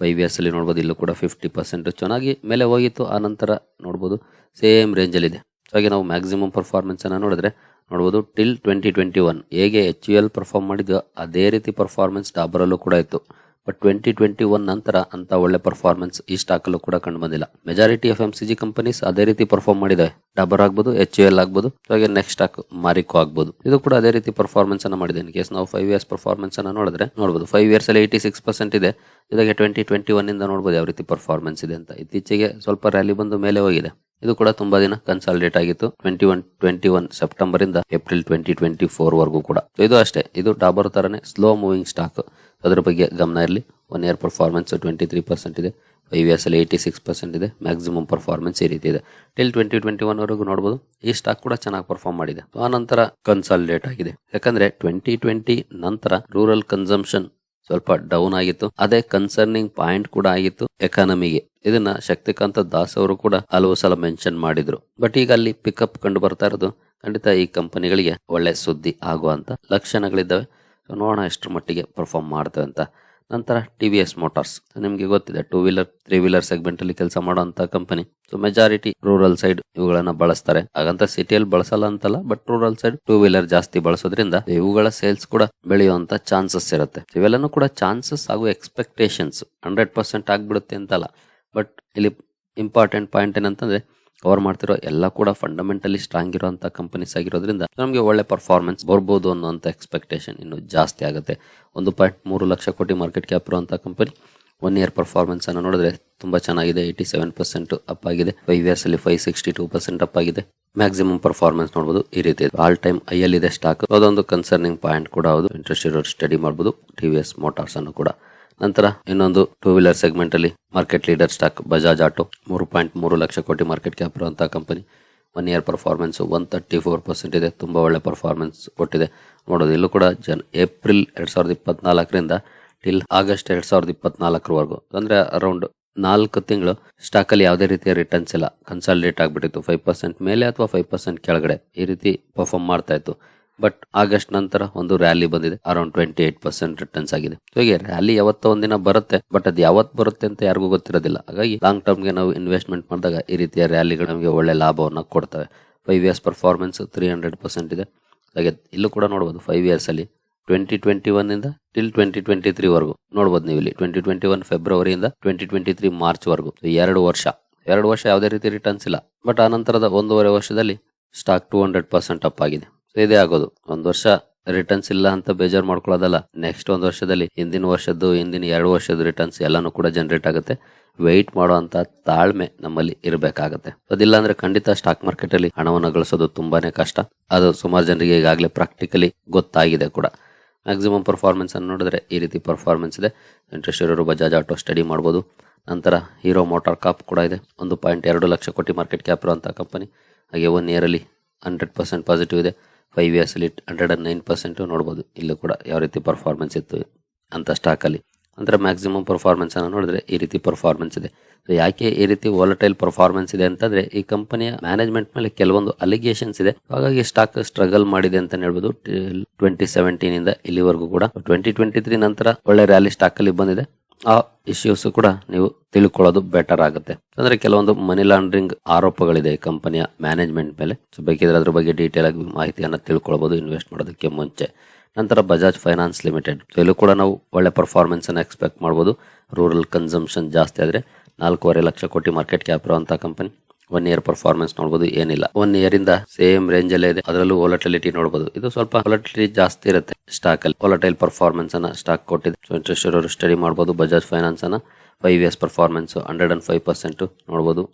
ಫೈವ್ ಇಯರ್ಸ್ ಅಲ್ಲಿ ನೋಡ್ಬೋದು, ಇಲ್ಲೂ ಕೂಡ ಫಿಫ್ಟಿ ಪರ್ಸೆಂಟ್ ಚೆನ್ನಾಗಿ ಮೇಲೆ ಹೋಗಿತ್ತು, ಆ ನಂತರ ನೋಡ್ಬೋದು ಸೇಮ್ ರೇಂಜಲ್ಲಿದೆ ಹಾಗೆ ನಾವು ಮ್ಯಾಕ್ಸಿಮಮ್ ಪರ್ಫಾರ್ಮೆನ್ಸನ್ನು ನೋಡಿದ್ರೆ ನೋಡ್ಬೋದು ಟಿಲ್ ಟ್ವೆಂಟಿ ಟ್ವೆಂಟಿ ಒನ್ ಹೇಗೆ ಎಚ್ ಯು ಎಲ್ ಪರ್ಫಾರ್ಮ್ ಮಾಡಿದ್ಯೋ, ಅದೇ ರೀತಿ ಪರ್ಫಾರ್ಮೆನ್ಸ್ ಡಾಬರಲ್ಲೂ ಕೂಡ ಇತ್ತು. ಬಟ್ ಟ್ವೆಂಟಿ ಟ್ವೆಂಟಿ ಒನ್ ನಂತರ ಅಂತ ಒಳ್ಳೆ ಪರ್ಫಾರ್ಮೆನ್ಸ್ ಈ ಸ್ಟಾಕಲ್ಲೂ ಕೂಡ ಕಂಡು ಬಂದಿಲ್ಲ. Majority of M C G companies ಅದೇ ರೀತಿ ಪರ್ಫಾರ್ಮ್ ಮಾಡಿದೆ ಡಬರ್ ಆಗ್ಬೋದು ಎಚ್ ಯು ಎಲ್ ಆಗ್ಬೋದು, ಹಾಗೆ ನೆಕ್ಸ್ಟ್ ಸ್ಟಾಕ್ ಮಾರಿಕೋ ಆಗ್ಬೋದು. ಇದು ಕೂಡ ಅದೇ ರೀತಿ ಪರ್ಫಾರ್ಮೆನ್ಸ್ ಅನ್ನ ಮಾಡಿದೆ. ಇನ್ ಕೇಸ್ ನಾವು ಫೈವ್ ಇಯರ್ಸ್ ಪರ್ಫಾರ್ಮೆನ್ಸ್ ಅನ್ನ ನೋಡಿದ್ರೆ ನೋಡಬಹುದು ಫೈವ್ ಇಯರ್ಸ್ ಅಲ್ಲಿ ಏಯ್ಟಿ ಸಿಕ್ಸ್ ಪರ್ಸೆಂಟ್ ಇದೆ. ಜೊತೆಗೆ ಟ್ವೆಂಟಿ ಟ್ವೆಂಟಿ ಒನ್ ಇಂದ ನೋಡಬಹುದು ಯಾವ ರೀತಿ ಪರ್ಫಾರ್ಮೆನ್ಸ್ ಇದೆ ಅಂತ. ಇತ್ತೀಚೆಗೆ ಸ್ವಲ್ಪ ರ್ಯಾಲಿ ಬಂದು ಮೇಲೆ ಹೋಗಿದೆ. ಇದು ಕೂಡ ತುಂಬಾ ದಿನ ಕನ್ಸಾಲಿಡೇಟ್ ಆಗಿತ್ತು. Twenty one twenty one September ಇಂದ ಏಪ್ರಿಲ್ ಟ್ವೆಂಟಿ ಟ್ವೆಂಟಿ ಫೋರ್ ವರೆಗೂ ಕೂಡ. ಇದು ಅಷ್ಟೇ. ಇದು ಡಾಬರ್ ತರನೇ ಸ್ಲೋ ಮೂವಿಂಗ್ ಸ್ಟಾಕ್ ಅದ್ರ ಬಗ್ಗೆ ಗಮನ ಇರಲಿ. One year performance twenty three percent ಇದೆ. ಫೈವ್ ಇಯರ್ಸ್ ಅಲ್ಲಿ ಏಯ್ಟಿ ಸಿಕ್ಸ್ ಪರ್ಸೆಂಟ್ ಇದೆ. ಮ್ಯಾಕ್ಸಿಮಮ್ ಪರ್ಫಾರ್ಮೆನ್ಸ್ ಈ ರೀತಿ ಇದೆ. ಟಿಲ್ ಟ್ವೆಂಟಿ ಟ್ವೆಂಟಿ ಒನ್ ವರೆಗೂ ನೋಡಬಹುದು ಈ ಸ್ಟಾಕ್ ಕೂಡ ಚೆನ್ನಾಗಿ ಪರ್ಫಾರ್ಮ್ ಮಾಡಿದೆ. ಆ ನಂತರ ಕನ್ಸಾಲಿಡೇಟ್ ಆಗಿದೆ. ಯಾಕಂದ್ರೆ ಟ್ವೆಂಟಿ ಟ್ವೆಂಟಿ ನಂತರ ರೂರಲ್ ಕನ್ಸಂಪ್ಷನ್ ಸ್ವಲ್ಪ ಡೌನ್ ಆಗಿತ್ತು. ಅದೇ ಕನ್ಸರ್ನಿಂಗ್ ಪಾಯಿಂಟ್ ಕೂಡ ಆಗಿತ್ತು ಎಕಾನಮಿಗೆ ಇದನ್ನ ಶಕ್ತಿಕಾಂತ ದಾಸ್ ಅವರು ಕೂಡ ಹಲವು ಸಲ ಮೆನ್ಷನ್ ಮಾಡಿದ್ರು. ಬಟ್ ಈಗ ಅಲ್ಲಿ ಪಿಕಪ್ ಕಂಡು ಬರ್ತಾ ಇರೋದು ಖಂಡಿತ ಈ ಕಂಪನಿಗಳಿಗೆ ಒಳ್ಳೆ ಸುದ್ದಿ ಆಗುವಂತ ಲಕ್ಷಣಗಳಿದ್ದಾವೆ. ಸೊ ನೋಡೋಣ ಎಷ್ಟರ ಮಟ್ಟಿಗೆ ಪರ್ಫಾರ್ಮ್ ಮಾಡ್ತೇವೆ ಅಂತ. ನಂತರ ಟಿ ವಿ ಎಸ್ ಮೋಟಾರ್ಸ್ ನಿಮಗೆ ಗೊತ್ತಿದೆ two wheeler three wheeler segment ಅಲ್ಲಿ ಕೆಲಸ ಮಾಡುವಂತ company so majority rural side ಇವುಗಳನ್ನ ಬಳಸ್ತಾರೆ. ಹಾಗಂತ ಸಿಟಿಯಲ್ಲಿ ಬಳಸಲ್ಲ ಅಂತಲ್ಲ but rural side two wheeler ಜಾಸ್ತಿ ಬಳಸೋದ್ರಿಂದ ಇವುಗಳ ಸೇಲ್ಸ್ ಕೂಡ ಬೆಳೆಯುವಂತ ಚಾನ್ಸಸ್ ಇರುತ್ತೆ. ಇವೆಲ್ಲನೂ ಕೂಡ ಚಾನ್ಸಸ್ ಹಾಗೂ ಎಕ್ಸ್ಪೆಕ್ಟೇಷನ್ಸ್ ಹಂಡ್ರೆಡ್ ಪರ್ಸೆಂಟ್ ಆಗ್ಬಿಡುತ್ತೆ ಅಂತಲ್ಲ. ಬಟ್ ಇಲ್ಲಿ ಇಂಪಾರ್ಟೆಂಟ್ ಪಾಯಿಂಟ್ ಏನಂತಂದ್ರೆ ಕವರ್ ಮಾಡ್ತಿರೋ ಎಲ್ಲ ಕೂಡ ಫಂಡಮೆಂಟಲಿ ಸ್ಟ್ರಾಂಗ್ ಇರುವಂತ ಕಂಪನೀಸ್ ಆಗಿರೋದ್ರಿಂದ ನಮಗೆ ಒಳ್ಳೆ ಪರ್ಫಾರ್ಮೆನ್ಸ್ ಬರ್ಬೋದು ಅನ್ನೋಂಥ ಎಕ್ಸ್ಪೆಕ್ಟೇಷನ್ ಇನ್ನು ಜಾಸ್ತಿ ಆಗುತ್ತೆ. ಒಂದು ಪಾಯಿಂಟ್ ಮೂರು ಲಕ್ಷ ಕೋಟಿ ಮಾರ್ಕೆಟ್ ಕ್ಯಾಪ್ ಇರುವಂತ ಕಂಪನಿ ಒನ್ ಇಯರ್ ಪರ್ಫಾರ್ಮೆನ್ಸ್ ಅನ್ನು ನೋಡಿದ್ರೆ ತುಂಬಾ ಚೆನ್ನಾಗಿದೆ ಏಯ್ಟಿ ಸೆವೆನ್ ಪರ್ಸೆಂಟ್ ಅಪ್ ಆಗಿದೆ. ಫೈವ್ ಇಯರ್ಸ್ ಅಲ್ಲಿ five sixty two percent up ಆಗಿದೆ. ಮ್ಯಾಕ್ಸಿಮಮ್ ಪರ್ಫಾರ್ಮೆನ್ಸ್ ನೋಡಬಹುದು ಈ ರೀತಿ. ಆಲ್ ಟೈಮ್ ಐ ಅಲ್ಲಿ ಇದೆ ಸ್ಟಾಕ್ ಅದೊಂದು ಕನ್ಸರ್ನಿಂಗ್ ಪಾಯಿಂಟ್ ಕೂಡ ಹೌದು. ಇಂಟ್ರೆಸ್ಟ್ ಇರೋರು ಸ್ಟಡಿ ಮಾಡಬಹುದು ಟಿ ವಿ ಎಸ್ ಮೋಟಾರ್ಸ್ ಅನ್ನು ಕೂಡ. ನಂತರ ಇನ್ನೊಂದು ಟೂ ವೀಲರ್ ಸೆಗ್ಮೆಂಟ್ ಅಲ್ಲಿ market leader stock Bajaj auto ಮೂರು ಪಾಯಿಂಟ್ ಮೂರು ಲಕ್ಷ ಕೋಟಿ ಮಾರ್ಕೆಟ್ ಕ್ಯಾಪ್ ಇರುವಂತಹ company one year performance one thirty four percent ಇದೆ. ತುಂಬಾ ಒಳ್ಳೆ ಪರ್ಫಾರ್ಮೆನ್ಸ್ ಕೊಟ್ಟಿದೆ. ನೋಡೋದು, ಇಲ್ಲೂ ಕೂಡ ಜನ್ ಏಪ್ರಿಲ್ ಎರಡ್ ಸಾವಿರದ ಇಪ್ಪತ್ನಾಲ್ಕರಿಂದ ಟಿಲ್ ಆಗಸ್ಟ್ ಎರಡ್ ಸಾವಿರದ ಇಪ್ಪತ್ನಾಲ್ಕರವರೆಗೂ. ಅಂದ್ರೆ ಅರೌಂಡ್ ನಾಲ್ಕು ತಿಂಗಳು ಸ್ಟಾಕ್ ಅಲ್ಲಿ ಯಾವುದೇ ರೀತಿಯ ರಿಟರ್ನ್ಸ್ ಇಲ್ಲ. ಕನ್ಸಾಲಿಡೇಟ್ ಆಗಿಬಿಟ್ಟಿತ್ತು. ಫೈವ್ ಪರ್ಸೆಂಟ್ ಮೇಲೆ ಅಥವಾ ಫೈವ್ ಪರ್ಸೆಂಟ್ ಕೆಳಗಡೆ ಈ ರೀತಿ ಪರ್ಫಾರ್ಮ್ ಮಾಡ್ತಾ ಇತ್ತು. ಬಟ್ ಆಗಸ್ಟ್ ನಂತರ ಒಂದು ರ್ಯಾಲಿ ಬಂದಿದೆ. Around twenty eight percent returns ಆಗಿದೆ. ಸೊ ಹೀಗೆ ರ್ಯಾಲಿ ಯಾವತ್ತೋ ಒಂದಿನ ಬರುತ್ತೆ ಬಟ್ ಅದು ಯಾವತ್ ಬರುತ್ತೆ ಅಂತ ಯಾರಿಗೂ ಗೊತ್ತಿರೋದಿಲ್ಲ. ಹಾಗಾಗಿ ಲಾಂಗ್ ಟರ್ಮ್ಗೆ ನಾವು ಇನ್ವೆಸ್ಟ್ಮೆಂಟ್ ಮಾಡಿದಾಗ ಈ ರೀತಿಯ ರ್ಯಾಲಿಗಳು ನಮಗೆ ಒಳ್ಳೆ ಲಾಭವನ್ನು ಕೊಡ್ತವೆ. Five years performance three hundred percent ಇದೆ. ಹಾಗೆ ಇಲ್ಲೂ ಕೂಡ ನೋಡ್ಬೋದು ಫೈವ್ ಇಯರ್ಸ್ ಅಲ್ಲಿ ಟ್ವೆಂಟಿ ಟ್ವೆಂಟಿ ಒನ್ ಇಂದ ಟಿಲ್ ಟ್ವೆಂಟಿ ಟ್ವೆಂಟಿ ತ್ರೀ ವರೆಗೂ. ನೋಡ್ಬೋದು ನೀವು ಇಲ್ಲಿ ಟ್ವೆಂಟಿ ಟ್ವೆಂಟಿ ಒನ್ ಫೆಬ್ರವರಿಯಿಂದ ಟ್ವೆಂಟಿ ಟ್ವೆಂಟಿ ತ್ರೀ ಮಾರ್ಚ್ ವರೆಗೂ ಎರಡು ವರ್ಷ. ಎರಡು ವರ್ಷ ಯಾವುದೇ ರೀತಿ ರಿಟರ್ನ್ಸ್ ಇಲ್ಲ. ಬಟ್ ಆ ನಂತರದ ಒಂದೂವರೆ ವರ್ಷದಲ್ಲಿ stock two hundred percent up ಆಗಿದೆ. ಇದೇ ಆಗೋದು. ಒಂದು ವರ್ಷ ರಿಟರ್ನ್ಸ್ ಇಲ್ಲ ಅಂತ ಬೇಜಾರು ಮಾಡ್ಕೊಳ್ಳೋದಲ್ಲ. ನೆಕ್ಸ್ಟ್ ಒಂದು ವರ್ಷದಲ್ಲಿ ಹಿಂದಿನ ವರ್ಷದ್ದು, ಹಿಂದಿನ ಎರಡು ವರ್ಷದ ರಿಟರ್ನ್ಸ್ ಎಲ್ಲಾನು ಕೂಡ ಜನರೇಟ್ ಆಗುತ್ತೆ. ವೆಯ್ಟ್ ಮಾಡುವಂತ ತಾಳ್ಮೆ ನಮ್ಮಲ್ಲಿ ಇರಬೇಕಾಗತ್ತೆ. ಅದಿಲ್ಲ ಅಂದ್ರೆ ಖಂಡಿತ ಸ್ಟಾಕ್ ಮಾರ್ಕೆಟ್ ಅಲ್ಲಿ ಹಣವನ್ನು ಗಳಿಸೋದು ತುಂಬಾನೇ ಕಷ್ಟ. ಅದು ಸುಮಾರು ಜನರಿಗೆ ಈಗಾಗಲೇ ಪ್ರಾಕ್ಟಿಕಲಿ ಗೊತ್ತಾಗಿದೆ ಕೂಡ. ಮ್ಯಾಕ್ಸಿಮಮ್ ಪರ್ಫಾರ್ಮೆನ್ಸ್ ಅನ್ನು ನೋಡಿದ್ರೆ ಈ ರೀತಿ ಪರ್ಫಾರ್ಮೆನ್ಸ್ ಇದೆ. ಇಂಟ್ರೆಸ್ಟ್ ಇರೋರು ಬಜಾಜ್ ಆಟೋ ಸ್ಟಡಿ ಮಾಡ್ಬೋದು. ನಂತರ ಹೀರೋ ಮೋಟಾರ್ ಕಾಪ್ ಕೂಡ ಇದೆ. ಒಂದು ಪಾಯಿಂಟ್ ಎರಡು ಲಕ್ಷ ಕೋಟಿ ಮಾರ್ಕೆಟ್ ಕ್ಯಾಪ್ ಇರುವಂತಹ ಕಂಪನಿ ಹಾಗೆ ಒನ್ ಅಲ್ಲಿ ಹಂಡ್ರೆಡ್ ಪರ್ಸೆಂಟ್ ಪಾಸಿಟಿವ್ ಇದೆ. ಫೈವ್ ಇಯರ್ಸಲ್ಲಿ ಹಂಡ್ರೆಡ್ ಅಂಡ್ ನೈನ್ ಪರ್ಸೆಂಟು ನೋಡ್ಬೋದು. ಇಲ್ಲೂ ಕೂಡ ಯಾವ ರೀತಿ ಪರ್ಫಾರ್ಮೆನ್ಸ್ ಇತ್ತು ಅಂತ ಸ್ಟಾಕಲ್ಲಿ ಅಂದರೆ ಮ್ಯಾಕ್ಸಿಮಮ್ ಪರ್ಫಾರ್ಮೆನ್ಸ್ ಅನ್ನು ನೋಡಿದ್ರೆ ಈ ರೀತಿ ಪರ್ಫಾರ್ಮೆನ್ಸ್ ಇದೆ. ಯಾಕೆ ಈ ರೀತಿ ವಾಲಟೈಲ್ ಪರ್ಫಾರ್ಮೆನ್ಸ್ ಇದೆ ಅಂತಂದ್ರೆ ಈ ಕಂಪನಿಯ ಮ್ಯಾನೇಜ್ಮೆಂಟ್ ಮೇಲೆ ಕೆಲವೊಂದು ಅಲಿಗೇಷನ್ಸ್ ಇದೆ. ಹಾಗಾಗಿ ಸ್ಟಾಕ್ ಸ್ಟ್ರಗಲ್ ಮಾಡಿದೆ ಅಂತ ಹೇಳ್ಬೋದು. ಟ್ವೆಂಟಿ ಸೆವೆಂಟೀನಿಂದ ಇಲ್ಲಿವರೆಗೂ ಕೂಡ. ಟ್ವೆಂಟಿ ಟ್ವೆಂಟಿ ತ್ರೀ ನಂತರ ಒಳ್ಳೆ ರ್ಯಾಲಿ ಸ್ಟಾಕ್ ಅಲ್ಲಿ ಬಂದಿದೆ. ಆ ಇಶ್ಯೂಸ್ ಕೂಡ ನೀವು ತಿಳ್ಕೊಳ್ಳೋದು ಬೆಟರ್ ಆಗುತ್ತೆ. ಅಂದ್ರೆ ಕೆಲವೊಂದು ಮನಿ ಲಾಂಡ್ರಿಂಗ್ ಆರೋಪಗಳಿದೆ ಕಂಪನಿಯ ಮ್ಯಾನೇಜ್ಮೆಂಟ್ ಮೇಲೆ. ಸೊ ಬೇಕಿದ್ರೆ ಅದ್ರ ಬಗ್ಗೆ ಡೀಟೇಲ್ ಆಗಿ ಮಾಹಿತಿಯನ್ನು ತಿಳ್ಕೊಳ್ಬಹುದು ಇನ್ವೆಸ್ಟ್ ಮಾಡೋದಕ್ಕೆ ಮುಂಚೆ. ನಂತರ ಬಜಾಜ್ ಫೈನಾನ್ಸ್ ಲಿಮಿಟೆಡ್ ಇಲ್ಲೂ ಕೂಡ ನಾವು ಒಳ್ಳೆ ಪರ್ಫಾರ್ಮೆನ್ಸ್ ಅನ್ನು ಎಕ್ಸ್ಪೆಕ್ಟ್ ಮಾಡ್ಬೋದು. ರೂರಲ್ ಕನ್ಸಂಪ್ಷನ್ ಜಾಸ್ತಿ ಆದರೆ ನಾಲ್ಕೂವರೆ ಲಕ್ಷ ಕೋಟಿ ಮಾರ್ಕೆಟ್ ಕ್ಯಾಪ್ ಇರುವಂತ ಕಂಪನಿ ಒನ್ ಇಯರ್ ಪರ್ಫಾರ್ಮೆನ್ಸ್ ನೋಡಬಹುದು ಏನಿಲ್ಲ. ಒನ್ ಇಯರ್ ಇಂದ ಸೇಮ್ ರೇಂಜ್ ಅಲ್ಲೇ ಇದೆ. ಅದರಲ್ಲೂ ವಾಲಟಿಲಿಟಿ ನೋಡಬಹುದು ಇದು ಸ್ವಲ್ಪ ವಾಲಟಿಲಿಟಿ ಜಾಸ್ತಿ ಇರುತ್ತೆ ಸ್ಟಾಕ್ ಅಲ್ಲಿ. ವಾಲಟೈಲ್ ಪರ್ಫಾರ್ಮೆನ್ಸ್ ಅನ್ನ ಸ್ಟಾಕ್ ಕೊಟ್ಟಿದೆ. ಸೊ ಇಂಟ್ರೆಸ್ಟ್ ಇರೋರು ಸ್ಟಡಿ ಮಾಡಬಹುದು ಬಜಾಜ್ ಫೈನಾನ್ಸ್ ಅನ್ನ five years performance hundred and five percent ನೋಡಬಹುದು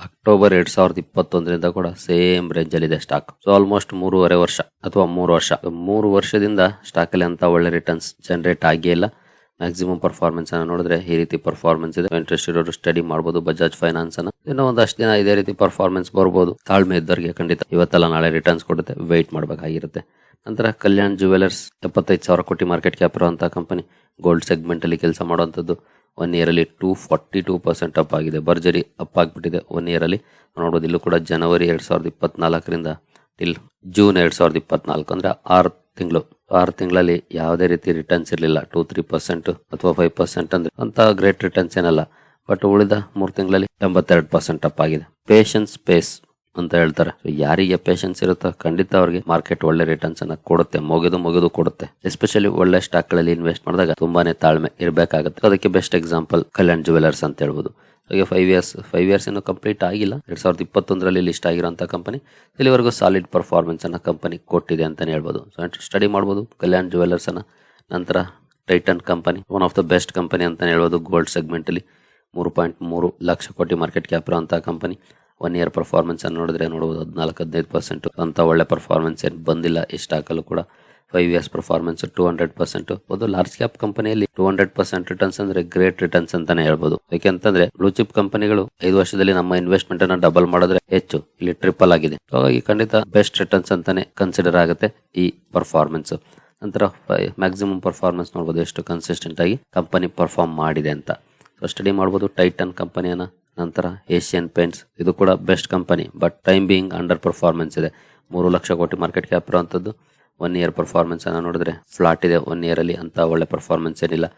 ಅಕ್ಟೋಬರ್ ಎರಡ್ ಸಾವಿರದ ಇಪ್ಪತ್ತೊಂದರಿಂದ ಕೂಡ ಸೇಮ್ ರೇಂಜ್ ಅಲ್ಲಿ ಇದೆ ಸ್ಟಾಕ್ ಸೊ ಆಲ್ಮೋಸ್ಟ್ ಮೂರುವರೆ ವರ್ಷ ಅಥವಾ ಮೂರು ವರ್ಷ. ಮೂರು ವರ್ಷದಿಂದ ಸ್ಟಾಕ್ ಅಲ್ಲಿ ಅಂತ ಒಳ್ಳೆ ರಿಟರ್ನ್ಸ್ ಜನರೇಟ್ ಆಗಿಲ್ಲ ಮ್ಯಾಕ್ಸಿಮಮ್ ಪರ್ಫಾರ್ಮೆನ್ಸ್ ಅನ್ನ ನೋಡಿದ್ರೆ ಈ ರೀತಿ ಪರ್ಫಾರ್ಮೆನ್ಸ್ ಇದೆ. ಇಂಟ್ರೆಸ್ಟ್ ಇರೋರು ಸ್ಟಡಿ ಮಾಡಬಹುದು ಬಜಾಜ್ ಫೈನಾನ್ಸ್ ಅನ್ನ. ಇನ್ನೂ ಒಂದಷ್ಟು ದಿನ ಇದೇ ರೀತಿ ಪರ್ಫಾರ್ಮೆನ್ಸ್ ಬರ್ಬೋದು. ತಾಳ್ಮೆ ಇದ್ದವರಿಗೆ ಖಂಡಿತ ಇವತ್ತೆಲ್ಲ ನಾಳೆ ರಿಟರ್ನ್ಸ್ ಕೊಡುತ್ತೆ. ವೆಯ್ಟ್ ಮಾಡಬೇಕಾಗಿರುತ್ತೆ. ನಂತರ ಕಲ್ಯಾಣ್ ಜುವೆಲರ್ಸ್ ಎಪ್ಪತ್ತೈದು ಸಾವಿರ ಕೋಟಿ ಮಾರ್ಕೆಟ್ ಕ್ಯಾಪ್ ಇರುವಂತಹ ಕಂಪನಿ ಗೋಲ್ಡ್ ಸೆಗ್ಮೆಂಟ್ ಅಲ್ಲಿ ಕೆಲಸ ಮಾಡುವಂಥದ್ದು ಒನ್ ಇಯರ್ ಅಲ್ಲಿ two forty two percent up ಆಗಿದೆ. ಭರ್ಜರಿ ಅಪ್ ಆಗಿಬಿಟ್ಟಿದೆ ಒನ್ ಇಯರ್ ಅಲ್ಲಿ. ನೋಡಬಹುದು ಇಲ್ಲೂ ಕೂಡ ಜನವರಿ ಎರಡ್ ಸಾವಿರದ ಇಪ್ಪತ್ನಾಲ್ಕರಿಂದ ಟಿಲ್ ಜೂನ್ ಎರಡ್ ಸಾವಿರದ ಇಪ್ಪತ್ನಾಲ್ಕು. ಅಂದ್ರೆ ಆರು ತಿಂಗಳು. ಆರು ತಿಂಗಳಲ್ಲಿ ಯಾವುದೇ ರೀತಿ ರಿಟರ್ನ್ಸ್ ಇರಲಿಲ್ಲ. ಟೂ ತ್ರೀ ಪರ್ಸೆಂಟ್ ಅಥವಾ ಫೈವ್ ಪರ್ಸೆಂಟ್ ಅಂದ್ರೆ ಅಂತ ಗ್ರೇಟ್ ರಿಟರ್ನ್ಸ್ ಏನಲ್ಲ. ಬಟ್ ಉಳಿದ ಮೂರು ತಿಂಗಳಲ್ಲಿ ಎಂಬತ್ತೆರಡು ಪರ್ಸೆಂಟ್ ಅಪ್ ಆಗಿದೆ. ಪೇಷನ್ಸ್ ಪೇಸ್ ಅಂತ ಹೇಳ್ತಾರೆ. ಯಾರಿಗೆ ಪೇಷನ್ಸ್ ಇರುತ್ತೋ ಖಂಡಿತ ಅವರಿಗೆ ಮಾರ್ಕೆಟ್ ಒಳ್ಳೆ ರಿಟರ್ನ್ಸ್ ಅನ್ನ ಕೊಡುತ್ತೆ, ಮುಗಿದು ಮುಗಿದು ಕೊಡುತ್ತೆ. ಎಸ್ಪೆಷಲಿ ಒಳ್ಳೆ ಸ್ಟಾಕ್ಗಳಲ್ಲಿ ಇನ್ವೆಸ್ಟ್ ಮಾಡಿದಾಗ ತುಂಬಾನೇ ತಾಳ್ಮೆ ಇರಬೇಕಾಗುತ್ತೆ. ಅದಕ್ಕೆ ಬೆಸ್ಟ್ ಎಕ್ಸಾಂಪಲ್ ಕಲ್ಯಾಣ್ ಜುವೆಲರ್ಸ್ ಅಂತ ಹೇಳ್ಬೋದು. ಹಾಗೆ ಫೈವ್ ಇಯರ್ಸ್ ಫೈವ್ ಇಯರ್ಸ್ ಏನು ಕಂಪ್ಲೀಟ್ ಆಗಿಲ್ಲ. ಎರಡು ಸಾವಿರದ ಇಪ್ಪತ್ತೊಂದರಲ್ಲಿ ಲಿಸ್ಟ್ ಆಗಿರೋಂಥ ಕಂಪನಿ ಇಲ್ಲಿವರೆಗೂ ಸಾಲಿಡ್ ಪರ್ಫಾರ್ಮೆನ್ಸ್ ಅನ್ನ ಕಂಪನಿ ಕೊಟ್ಟಿದೆ ಅಂತಲೇ ಹೇಳ್ಬೋದು. ಸೊ ಸ್ಟಡಿ ಮಾಡ್ಬೋದು. ಕಲ್ಯಾಣ್ ಜುವೆಲ್ಲರ್ಸ್ ಅನ್ನ. ನಂತರ Titan company one of the best company ಅಂತಲೇ ಹೇಳ್ಬೋದು. ಗೋಲ್ಡ್ ಸೆಗ್ಮೆಂಟಲ್ಲಿ ಮೂರು ಪಾಯಿಂಟ್ ಮೂರು ಲಕ್ಷ ಕೋಟಿ ಮಾರ್ಕೆಟ್ ಕ್ಯಾಪ್ ಇರುವಂತಹ ಕಂಪನಿ ಒನ್ ಇಯರ್ ಪರ್ಫಾರ್ಮೆನ್ಸ್ ಅನ್ನು ನೋಡಿದ್ರೆ ನೋಡ್ಬೋದು, ಹದಿನಾಲ್ಕು, ಹದಿನೈದು ಪರ್ಸೆಂಟ್ ಅಂತ ಒಳ್ಳೆ ಪರ್ಫಾರ್ಮೆನ್ಸ್ ಏನು ಬಂದಿಲ್ಲ. ಈ ಸ್ಟಾಕಲ್ಲೂ ಕೂಡ five years performance two hundred percent ಒಂದು ಲಾರ್ಜ್ ಕ್ಯಾಪ್ ಕಂಪನಿಯಲ್ಲಿ ಟೂ ಹಂಡ್ರೆಡ್ ಪರ್ಸೆಂಟ್ ರಿಟರ್ನ್ಸ್ ಅಂದ್ರೆ ಗ್ರೇಟ್ ರಿಟರ್ನ್ಸ್ ಅಂತಾನೆ ಹೇಳ್ಬೋದು. ಯಾಕೆಂತಂದ್ರೆ ಬ್ಲೂ ಚಿಪ್ ಕಂಪನಿಗಳು ಐದು ವರ್ಷದಲ್ಲಿ ನಮ್ಮ ಇನ್ವೆಸ್ಟ್ಮೆಂಟ್ ಅನ್ನ ಡಬಲ್ ಮಾಡಿದ್ರೆ ಹೆಚ್ಚು. ಇಲ್ಲಿ ಟ್ರಿಪಲ್ ಆಗಿದೆ. ಹಾಗಾಗಿ ಖಂಡಿತ ಬೆಸ್ಟ್ ರಿಟರ್ನ್ಸ್ ಅಂತಾನೆ ಕನ್ಸಿಡರ್ ಆಗುತ್ತೆ ಈ ಪರ್ಫಾರ್ಮೆನ್ಸ್ ನಂತರ ಮ್ಯಾಕ್ಸಿಮಮ್ ಪರ್ಫಾರ್ಮೆನ್ಸ್ ನೋಡ್ಬೋದು ಎಷ್ಟು ಕನ್ಸಿಸ್ಟೆಂಟ್ ಆಗಿ ಕಂಪನಿ ಪರ್ಫಾರ್ಮ್ ಮಾಡಿದೆ ಅಂತ. ಸೊ ಸ್ಟಡಿ ಮಾಡ್ಬೋದು ಟೈಟನ್ ಕಂಪನಿಯನ್ನ ನಂತರ ಏಷ್ಯನ್ ಪೇಂಟ್ಸ್ ಇದು ಕೂಡ best company but time being under performance ಇದೆ. ಮೂರು ಲಕ್ಷ ಕೋಟಿ ಮಾರ್ಕೆಟ್ ಕ್ಯಾಪ್ ಇರುವಂತದ್ದು. ಒನ್ ಇಯರ್ ಪರ್ಫಾರ್ಮೆನ್ಸ್ ಅನ್ನ ನೋಡಿದ್ರೆ ಫ್ಲಾಟ್ ಇದೆ ಒನ್ ಇಯರ್ ಅಲ್ಲಿ ಅಂತ ಒಳ್ಳೆ ಪರ್ಫಾರ್ಮೆನ್ಸ್ ಏನಿಲ್ಲ.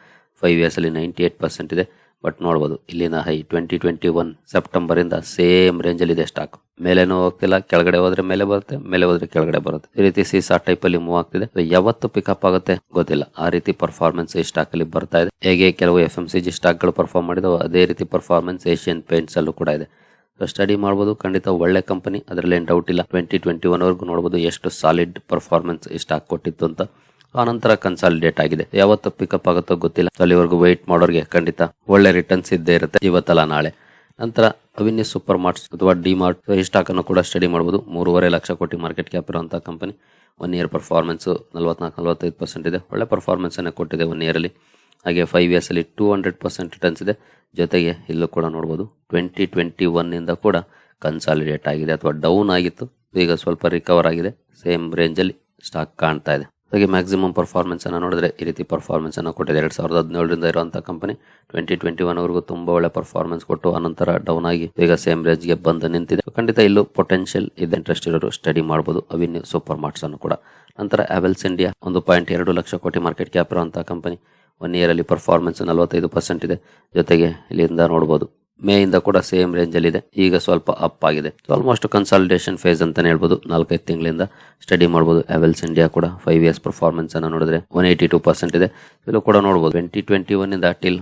ಫೈವ್ ಇಯರ್ಸ್ ಅಲ್ಲಿ ನೈಂಟಿ ಏಟ್ ಪರ್ಸೆಂಟ್ ಇದೆ. ಬಟ್ ನೋಡ್ಬೋದು, ಇಲ್ಲಿನ high twenty twenty one September ಇಂದ ಸೇಮ್ ರೇಂಜ್ ಅಲ್ಲಿ ಇದೆ ಸ್ಟಾಕ್ ಮೇಲೇನೂ ಹೋಗ್ತಿಲ್ಲ, ಕೆಳಗಡೆ ಹೋದ್ರೆ ಮೇಲೆ ಬರುತ್ತೆ, ಮೇಲೆ ಹೋದ್ರೆ ಕೆಳಗಡೆ ಬರುತ್ತೆ. ಈ ರೀತಿ ಸೀಸಾ ಟೈಪ್ ಅಲ್ಲಿ ಮೂವ್ ಆಗ್ತಿದೆ. ಯಾವತ್ತು ಪಿಕಪ್ ಆಗುತ್ತೆ ಗೊತ್ತಿಲ್ಲ. ಆ ರೀತಿ ಪರ್ಫಾರ್ಮೆನ್ಸ್ ಈ ಸ್ಟಾಕ್ ಅಲ್ಲಿ ಬರ್ತಾ ಇದೆ. ಹೇಗೆ ಕೆಲವು ಎಫ್ ಎಂ ಸಿ ಜಿ ಸ್ಟಾಕ್ಗಳು ಪರ್ಫಾರ್ಮ್ ಮಾಡಿದವು, ಅದೇ ರೀತಿ ಪರ್ಫಾರ್ಮೆನ್ಸ್ ಏಷ್ಯನ್ ಪೇಂಟ್ಸ್ ಅಲ್ಲೂ ಕೂಡ ಇದೆ. ಸ್ಟಡಿ ಮಾಡಬಹುದು ಖಂಡಿತ ಒಳ್ಳೆ ಕಂಪನಿ ಅದರಲ್ಲಿ ಡೌಟ್ ಇಲ್ಲ. ಟ್ವೆಂಟಿ ಟ್ವೆಂಟಿ ಒನ್ ವರೆಗೂ ನೋಡ್ಬೋದು ಎಷ್ಟು ಸಾಲಿಡ್ ಪರ್ಫಾರ್ಮೆನ್ಸ್ ಇಷ್ಟ ಕೊಟ್ಟಿತ್ತು ಅಂತ. ಆನಂತರ ಕನ್ಸಾಲಿಡೇಟ್ ಆಗಿದೆ. ಯಾವತ್ತು ಪಿಕಪ್ ಆಗುತ್ತೋ ಗೊತ್ತಿಲ್ಲ. ಅಲ್ಲಿವರೆಗೂ ವೆಯ್ಟ್ ಮಾಡೋರಿಗೆ ಖಂಡಿತ ಒಳ್ಳೆ ರಿಟರ್ನ್ಸ್ ಇದ್ದೇ ಇರುತ್ತೆ. ಇವತ್ತಲ್ಲ ನಾಳೆ. ನಂತರ ಅವಿನ್ಯ ಸೂಪರ್ ಮಾರ್ಟ್ಸ್ ಅಥವಾ ಡಿ ಮಾರ್ಟ್ ಈ ಸ್ಟಾಕ್ ಅನ್ನು ಕೂಡ ಸ್ಟಡಿ ಮಾಡಬಹುದು ಮೂರುವರೆ ಲಕ್ಷ ಕೋಟಿ ಮಾರ್ಕೆಟ್ ಕ್ಯಾಪ್ ಇರುವಂತಹ ಕಂಪನಿ ಒನ್ ಇಯರ್ ಪರ್ಫಾರ್ಮೆನ್ಸ್ ನಲವತ್ನಾಲ್ಕು ನಲವತ್ತೈದು ಪರ್ಸೆಂಟ್ ಇದೆ. ಒಳ್ಳೆ ಪರ್ಫಾರ್ಮೆನ್ಸ್ ಅನ್ನು ಕೊಟ್ಟಿದೆ ಒನ್ ಇಯರ್ ಅಲ್ಲಿ. ಹಾಗೆ ಫೈವ್ ಇಯರ್ಸಲ್ಲಿ ಟೂ ಹಂಡ್ರೆಡ್ ಪರ್ಸೆಂಟ್ ರಿಟರ್ನ್ಸ್ ಇದೆ. ಜೊತೆಗೆ ಇಲ್ಲೂ ಕೂಡ ನೋಡಬಹುದು ಟ್ವೆಂಟಿ ಟ್ವೆಂಟಿ ಒನ್ನಿಂದ ಕೂಡ ಕನ್ಸಾಲಿಡೇಟ್ ಆಗಿದೆ ಅಥವಾ ಡೌನ್ ಆಗಿತ್ತು. ಈಗ ಸ್ವಲ್ಪ ರಿಕವರ್ ಆಗಿದೆ. ಸೇಮ್ ರೇಂಜ್ ಅಲ್ಲಿ ಸ್ಟಾಕ್ ಕಾಣ್ತಾ ಇದೆ. ಹಾಗೆ ಮ್ಯಾಕ್ಸಿಮಮ್ ಪರ್ಫಾರ್ಮೆನ್ಸ್ ಅನ್ನು ನೋಡಿದ್ರೆ ಈ ರೀತಿ ಪರ್ಫಾರ್ಮೆನ್ಸ್ ಅನ್ನು ಕೊಟ್ಟಿದೆ. ಎರಡ್ ಸಾವಿರದ ಹದಿನೇಳರಿಂದ ಇರುವಂತಹ ಕಂಪನಿ ಟ್ವೆಂಟಿ ಟ್ವೆಂಟಿ ಒನ್ ವರೆಗೂ ತುಂಬಾ ಒಳ್ಳೆ ಪರ್ಫಾರ್ಮೆನ್ಸ್ ಕೊಟ್ಟು ಅನಂತರ ಡೌನ್ ಆಗಿ ಈಗ ಸೇಮ್ ರೇಂಜ್ಗೆ ಬಂದು ನಿಂತಿದೆ. ಖಂಡಿತ ಇಲ್ಲೂ ಪೊಟೆನ್ಷಿಯಲ್ ಇದೆ. ಇಂಟ್ರೆಸ್ಟ್ ಇರೋರು ಸ್ಟಡಿ ಮಾಡಬಹುದು ಅವಿನ್ಯೂ ಸೂಪರ್ ಮಾರ್ಟ್ಸ್ ಅನ್ನು ಕೂಡ. ನಂತರ ಆವೆಲ್ಸ್ ಇಂಡಿಯಾ ಒಂದು ಪಾಯಿಂಟ್ ಎರಡು ಲಕ್ಷ ಕೋಟಿ ಮಾರ್ಕೆಟ್ ಕ್ಯಾಪ್ ಇರುವಂತಹ ಕಂಪನಿ ಒನ್ ಇಯರ್ ಅಲ್ಲಿ ಪರ್ಫಾರ್ಮೆನ್ಸ್ ನಲವತ್ತೈದು ಪರ್ಸೆಂಟ್ ಇದೆ. ಜೊತೆಗೆ ಇಲ್ಲಿಂದ ನೋಡಬಹುದು ಮೇ ಇಂದ ಕೂಡ ಸೇಮ್ ರೇಂಜ್ ಅಲ್ಲಿ ಇದೆ. ಈಗ ಸ್ವಲ್ಪ ಅಪ್ ಆಗಿದೆ. ಆಲ್ಮೋಸ್ಟ್ ಕನ್ಸಲ್ಟೇಷನ್ ಫೇಸ್ ಅಂತಾನೆ ಹೇಳ್ಬೋದು. ನಾಲ್ಕೈದು ತಿಂಗಳಿಂದ ಸ್ಟಡಿ ಮಾಡಬಹುದು ಅವೆಲ್ಸ್ ಇಂಡಿಯಾ ಕೂಡ ಫೈವ್ ಇಯರ್ಸ್ ಪರ್ಫಾರ್ಮೆನ್ಸ್ ಅನ್ನು ನೋಡಿದ್ರೆ ಒನ್ ಏಯ್ಟಿ ಟೂ ಪರ್ಸೆಂಟ್ ಇದೆ. ಇಲ್ಲೂ ಕೂಡ ನೋಡಬಹುದು ಟ್ವೆಂಟಿ ಟ್ವೆಂಟಿ ಒನ್ ಇಂದ till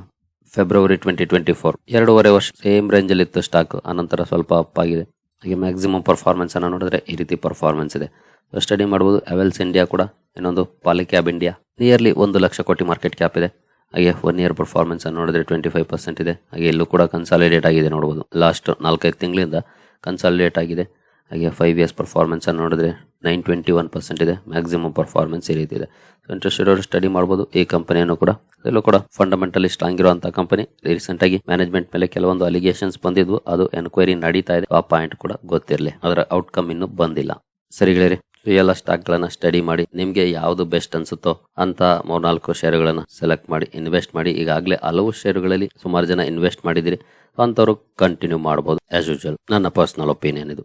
February twenty twenty four ಎರಡೂವರೆ ವರ್ಷ ಸೇಮ್ ರೇಂಜ್ ಅಲ್ಲಿ ಇತ್ತು ಸ್ಟಾಕ್ ಅನಂತರ ಸ್ವಲ್ಪ ಅಪ್ ಆಗಿದೆ. ಹಾಗೆ ಮ್ಯಾಕ್ಸಿಮಮ್ ಪರ್ಫಾರ್ಮೆನ್ಸ್ ಅನ್ನು ನೋಡಿದ್ರೆ ಈ ರೀತಿ ಪರ್ಫಾರ್ಮೆನ್ಸ್ ಇದೆ. ಸ್ಟಡಿ ಮಾಡಬಹುದು ಅವೆಲ್ಸ್ ಇಂಡಿಯಾ ಕೂಡ ಇನ್ನೊಂದು ಪಾಲಿಕ್ಯಾಬ್ ಇಂಡಿಯಾ ನಿಯರ್ಲಿ ಒಂದು ಲಕ್ಷ ಕೋಟಿ ಮಾರ್ಕೆಟ್ ಕ್ಯಾಪ್ ಇದೆ. ಹಾಗೆ ಒನ್ ಇಯರ್ ಪರ್ಫಾರ್ಮೆನ್ಸ್ ಅನ್ನು ನೋಡಿದ್ರೆ ಟ್ವೆಂಟಿ ಫೈವ್ ಪರ್ಸೆಂಟ್ ಇದೆ. ಹಾಗೆ ಇಲ್ಲೂ ಕೂಡ ಕನ್ಸಾಲಿಡೇಟ್ ಆಗಿದೆ ನೋಡಬಹುದು ಲಾಸ್ಟ್ ನಾಲ್ಕೈದು ತಿಂಗಳಿಂದ ಕನ್ಸಾಲಿಡೇಟ್ ಆಗಿದೆ. ಹಾಗೆ ಫೈವ್ ಇಯರ್ಸ್ ಪರ್ಫಾರ್ಮೆನ್ಸ್ ಅನ್ನು ನೋಡಿದ್ರೆ ನೈನ್ ಟ್ವೆಂಟಿ ಒನ್ ಪರ್ಸೆಂಟ್ ಇದೆ. ಮ್ಯಾಕ್ಸಿಮಮ್ ಪರ್ಫಾರ್ಮೆನ್ಸ್ ಈ ರೀತಿ ಇದೆ. ಇಂಟ್ರೆಸ್ಟ್ ಇರೋರು ಸ್ಟಡಿ ಮಾಡಬಹುದು ಈ ಕಂಪನಿಯನ್ನು ಕೂಡ. ಇದೆಲ್ಲೂ ಕೂಡ ಫಂಡಮೆಂಟಲಿ ಸ್ಟ್ರಾಂಗ್ ಇರುವಂತಹ ಕಂಪನಿ ರೀಸೆಂಟ್ ಆಗಿ ಮ್ಯಾನೇಜ್ಮೆಂಟ್ ಮೇಲೆ ಕೆಲವೊಂದು ಅಲಿಗೇಷನ್ಸ್ ಬಂದಿದ್ವು. ಅದು ಎನ್ಕ್ವೈರಿ ನಡೀತಾ ಇದೆ. ಆ ಪಾಯಿಂಟ್ ಕೂಡ ಗೊತ್ತಿರಲಿ. ಅದರ ಔಟ್ಕಮ್ ಇನ್ನು ಬಂದಿಲ್ಲ. ಸರಿಗಳಿರಿ ಸೊ ಎಲ್ಲ ಸ್ಟಾಕ್ ಗಳನ್ನ ಸ್ಟಡಿ ಮಾಡಿ. ನಿಮ್ಗೆ ಯಾವ್ದು ಬೆಸ್ಟ್ ಅನ್ಸುತ್ತೋ ಅಂತ ಮೂರ್ನಾಲ್ಕು ಗಳನ್ನ ಸೆಲೆಕ್ಟ್ ಮಾಡಿ ಇನ್ವೆಸ್ಟ್ ಮಾಡಿ. ಈಗಾಗಲೇ ಹಲವು ಶೇರುಗಳಲ್ಲಿ ಸುಮಾರು ಜನ ಇನ್ವೆಸ್ಟ್ ಮಾಡಿದಿರಿ ಅಂತವರು ಕಂಟಿನ್ಯೂ ಮಾಡಬಹುದು ಆಸ್ ಯೂಶುವಲ್ ನನ್ನ ಪರ್ಸನಲ್ ಒಪಿನಿಯನ್ ಇದು.